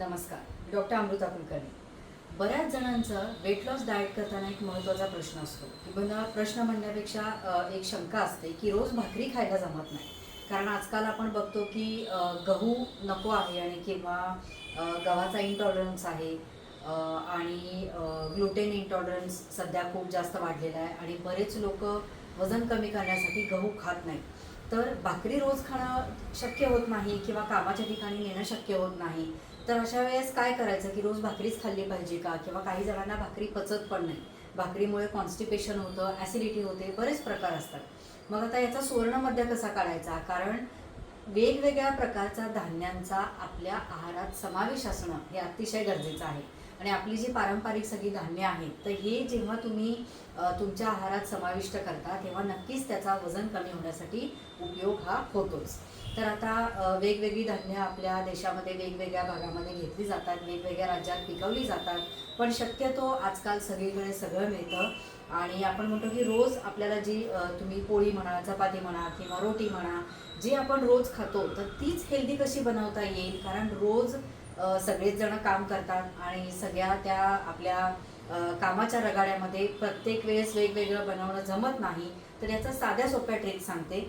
नमस्कार डॉक्टर अमृता कुलकर्णी. बऱ्याच जणांचा वेट लॉस डाएट करताना एक महत्त्वाचा प्रश्न असतो. किंवा प्रश्न म्हणण्यापेक्षा एक शंका असते की रोज भाकरी खायला जमत नाही. कारण आजकाल आपण बघतो की गहू नको आहे आणि किंवा गव्हाचा इंटॉलरन्स आहे आणि ग्लुटेन इंटॉलरन्स सध्या खूप जास्त वाढलेला आहे आणि बरेच लोक वजन कमी करण्यासाठी गहू खात नाहीत. तर भाकरी रोज खाणं शक्य होत नाही किंवा कामाच्या ठिकाणी नेणं शक्य होत नाही. तर अशा वेळेस काय करायचं की रोज भाकरीच खाल्ली पाहिजे का? किंवा काही जणांना भाकरी पचत पण नाही. भाकरीमुळे कॉन्स्टिपेशन होतं ॲसिडिटी होते बरेच प्रकार असतात. मग आता याचा सुवर्णमध्य कसा काढायचा? कारण वेगवेगळ्या प्रकारचा धान्यांचा आपल्या आहारात समावेश असणं हे अतिशय गरजेचं आहे. आणि आपली जी पारंपरिक सगळी धान्य आहेत तर हे जेव्हा तुम्ही तुमच्या आहारात समाविष्ट करता तेव्हा नक्कीच त्याचा वजन कमी होण्यासाठी उपयोग हा होतोच. तर आता वेगवेगळी धान्य आपल्या देशामध्ये वेगवेगळ्या भागामध्ये घेतली जातात वेगवेगळ्या राज्यात पिकवली जातात पण शक्यतो आजकाल सगळीकडे सगळं मिळतं. आणि आपण म्हणतो की रोज आपल्याला जी तुम्ही पोळी म्हणा चपाती म्हणा किंवा रोटी म्हणा जी आपण रोज खातो तर तीच हेल्दी कशी बनवता येईल? कारण रोज सगळेच जण काम करतात आणि सगळ्या त्या आपल्या कामाच्या रगाड्यामध्ये प्रत्येक वेळेस वेगवेगळं बनवणं जमत नाही तर याचा साध्या सोप्या ट्रिक सांगते.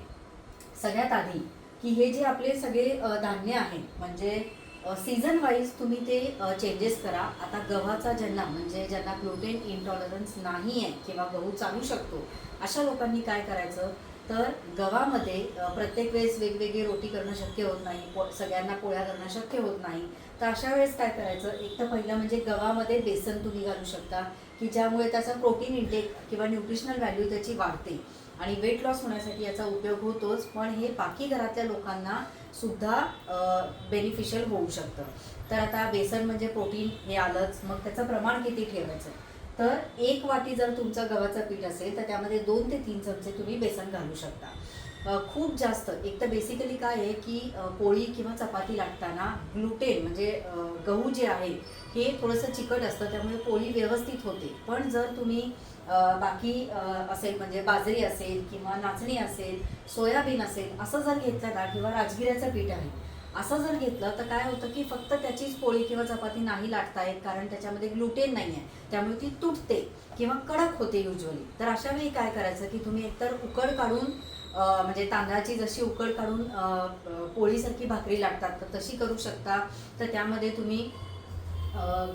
सगळ्यात आधी की हे जे आपले सगळे धान्य आहेत म्हणजे सीझन वाईज तुम्ही ते चेंजेस करा. आता गव्हाचा ज्यांना म्हणजे ज्यांना ग्लुटेन इंटॉलरन्स नाही आहे किंवा गहू चालू शकतो अशा लोकांनी काय करायचं? तर गव्हामध्ये प्रत्येक वेळेस वेगवेगळी रोटी करणं शक्य होत नाही पो सगळ्यांना पोळ्या करणं शक्य होत नाही. तर अशा वेळेस काय करायचं? एक तर पहिलं म्हणजे गव्हामध्ये बेसन तुम्ही घालू शकता की ज्यामुळे त्याचा प्रोटीन इंटेक किंवा न्यूट्रिशनल व्हॅल्यू त्याची वाढते. आणि वेट लॉस होण्यासाठी याचा उपयोग होतोच पण हे बाकी घरातल्या लोकांना सुद्धा बेनिफिशियल होऊ शकतं. तर आता बेसन म्हणजे प्रोटीन हे आलंच. मग त्याचं प्रमाण किती ठेवायचं? तर एक वाटी जर तुमचं गव्हाचं पीठ असेल तर त्यामध्ये दोन ते तीन चमचे तुम्ही बेसन घालू शकता. खूप जास्त. एक तर बेसिकली काय आहे की पोळी किंवा चपाती लाटताना ग्लुटेन म्हणजे गहू जे आहे हे थोडंसं चिकट असतं त्यामुळे पोळी व्यवस्थित होते. पण जर तुम्ही बाकी असेल म्हणजे बाजरी असेल किंवा नाचणी असेल सोयाबीन असेल असं जर घेतलं ना किंवा राजगिऱ्याचं पीठ आहे असं जर घेतलं तर काय होतं की फक्त त्याचीच पोळी किंवा चपाती नाही लाटता येत कारण त्याच्यामध्ये ग्लुटेन नाही आहे त्यामुळे ती तुटते किंवा कडक होते युजली तर अशा वेळी काय करायचं की तुम्ही एकतर उकड काढून म्हणजे तांदळाची जशी उकड काढून पोळीसारखी भाकरी लाटतात तर तशी करू शकता. तर त्यामध्ये तुम्ही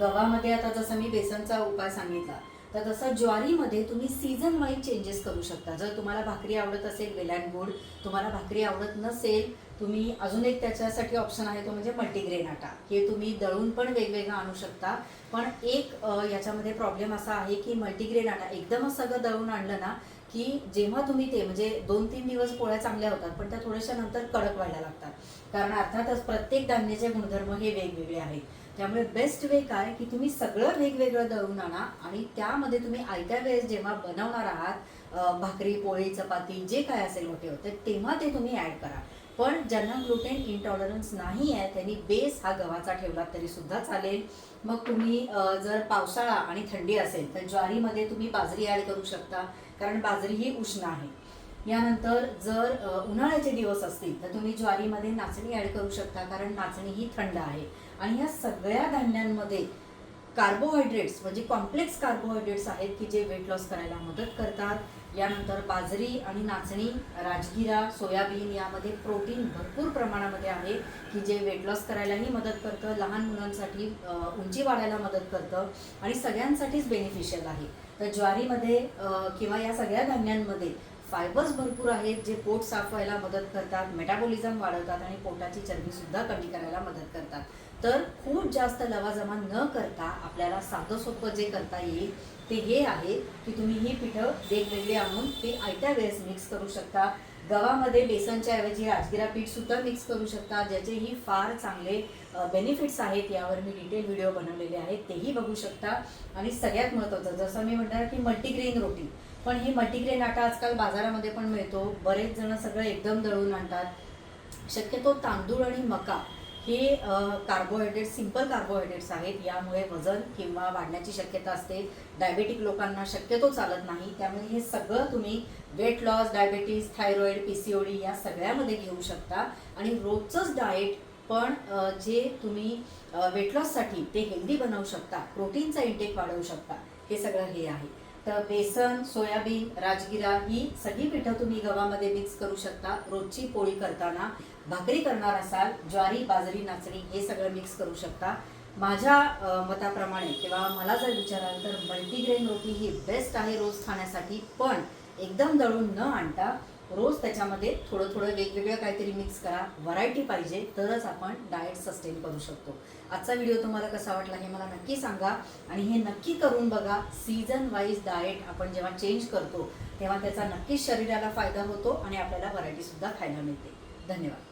गव्हामध्ये आता जसं मी बेसनचा उपाय सांगितला तर तसं ज्वारीमध्ये तुम्ही सीझन वाईज चेंजेस करू शकता. जर तुम्हाला भाकरी आवडत असेल वेलॅन गोड गुड. तुम्हाला भाकरी आवडत नसेल तुम्ही अजून एक त्याच्यासाठी ऑप्शन आहे तो म्हणजे मल्टीग्रेन आटा. हे तुम्ही दळून पण वेगवेगळं आणू शकता. पण एक याच्यामध्ये प्रॉब्लेम असा आहे की मल्टीग्रेन आटा एकदमच सगळं दळून आणलं ना की जेव्हा तुम्ही ते म्हणजे दोन तीन दिवस पोळ्या चांगल्या होतात पण त्या थोड्याशा नंतर कडक व्हायला लागतात. कारण अर्थातच प्रत्येक धान्याचे गुणधर्म हे वेगवेगळे आहेत. त्यामुळे बेस्ट वे काय की तुम्ही सगळं वेगवेगळं दळून आणा आणि त्यामध्ये तुम्ही आयत्या वेळेस जेव्हा बनवणार आहात भाकरी पोळी चपाती जे काय असेल मोठे होते तेव्हा ते तुम्ही ॲड करा. पण ज्यांना ग्लुटेन इंटॉलरन्स नाही आहे त्यांनी बेस हा गव्हाचा ठेवला तरी सुद्धा चालेल. मग तुम्ही जर पावसाळा आणि थंडी असेल तर ज्वारीमध्ये तुम्ही बाजरी ॲड करू शकता कारण बाजरी ही उष्ण आहे. यानंतर जर उन्हाळ्याचे दिवस असतील तर तुम्ही ज्वारीमध्ये नाचणी ॲड करू शकता कारण नाचणी ही थंड आहे. आणि ह्या सगळ्या धान्यांमध्ये कार्बोहायड्रेट्स म्हणजे कॉम्प्लेक्स कार्बोहायड्रेट्स आहेत की जे वेट लॉस करायला मदत करतात. यानंतर बाजरी आणि नाचणी राजगिरा सोयाबीन यामध्ये प्रोटीन भरपूर प्रमाणामध्ये आहे की जे वेट लॉस करायलाही मदत करतं लहान मुलांसाठी उंची वाढायला मदत करतं आणि सगळ्यांसाठीच बेनिफिशियल आहे. तर ज्वारीमध्ये किंवा या सगळ्या धान्यांमध्ये फायबर्स भरपूर आहेत जे पोट साफ व्हायला मदत करतात मेटाबॉलिझम वाढवतात आणि पोटाची चरबी सुद्धा कमी करायला मदत करतात. तर खूप जास्त लवाजमा न करता आपल्याला साधं सोपं जे करता येईल ते हे आहे की तुम्ही ही पिठं वेगवेगळी आणून ते आयत्या वेळेस मिक्स करू शकता. गव्हामध्ये बेसनच्या ऐवजी राजगिरा पीठ सुद्धा मिक्स करू शकता ज्याचेही फार चांगले बेनिफिट्स आहेत यावर मी डिटेल व्हिडिओ बनवलेले आहेत तेही बघू शकता. आणि सगळ्यात महत्त्वाचं जसं मी म्हणणार की मल्टीग्रेन रोटी. पण ही मल्टीग्रेन आटा आजकाल बाजारामध्ये पण मिळतो. बरेच जण सगळं एकदम दळून आणतात. शक्यतो तांदूळ आणि मका हे कार्बोहायड्रेट सिंपल कार्बोहायड्रेट्स आहेत. यामुळे वजन किंवा वाढण्याची शक्यता असते. डायबेटिक लोकांना शक्यतो चालत नाही. त्यामुळे हे सगळं तुम्ही weight loss diabetes thyroid P C O D या सगळ्यामध्ये घेऊ शकता. आणि रोजचंच डाएट पण जे तुम्ही वेट लॉससाठी ते हेल्दी बनवू शकता. प्रोटीनचा इंटेक वाढवू शकता. हे सगळं हे आहे. तर बेसन सोयाबीन राजगिरा ही सगळी पिठं तुम्ही गव्हामध्ये मिक्स करू शकता. रोजची पोळी करताना भाकरी करणार असाल ज्वारी बाजरी नाचणी हे सगळं मिक्स करू शकता. माझ्या मताप्रमाणे किंवा मला जर विचाराल तर मल्टीग्रेन रोटी ही बेस्ट आहे रोज खाण्यासाठी पण एकदम दळून न आणता रोज त्याच्यामध्ये थोडं थोडं वेगवेगळं काहीतरी मिक्स करा. व्हरायटी पाहिजे तरच आपण डाएट सस्टेन करू शकतो. आजचा व्हिडिओ तुम्हाला कसा वाटला हे मला नक्की सांगा. आणि हे नक्की करून बघा सीझन वाईज डाएट आपण जेव्हा चेंज करतो तेव्हा त्याचा नक्कीच शरीराला फायदा होतो आणि आपल्याला व्हरायटीसुद्धा खायला मिळते. धन्यवाद.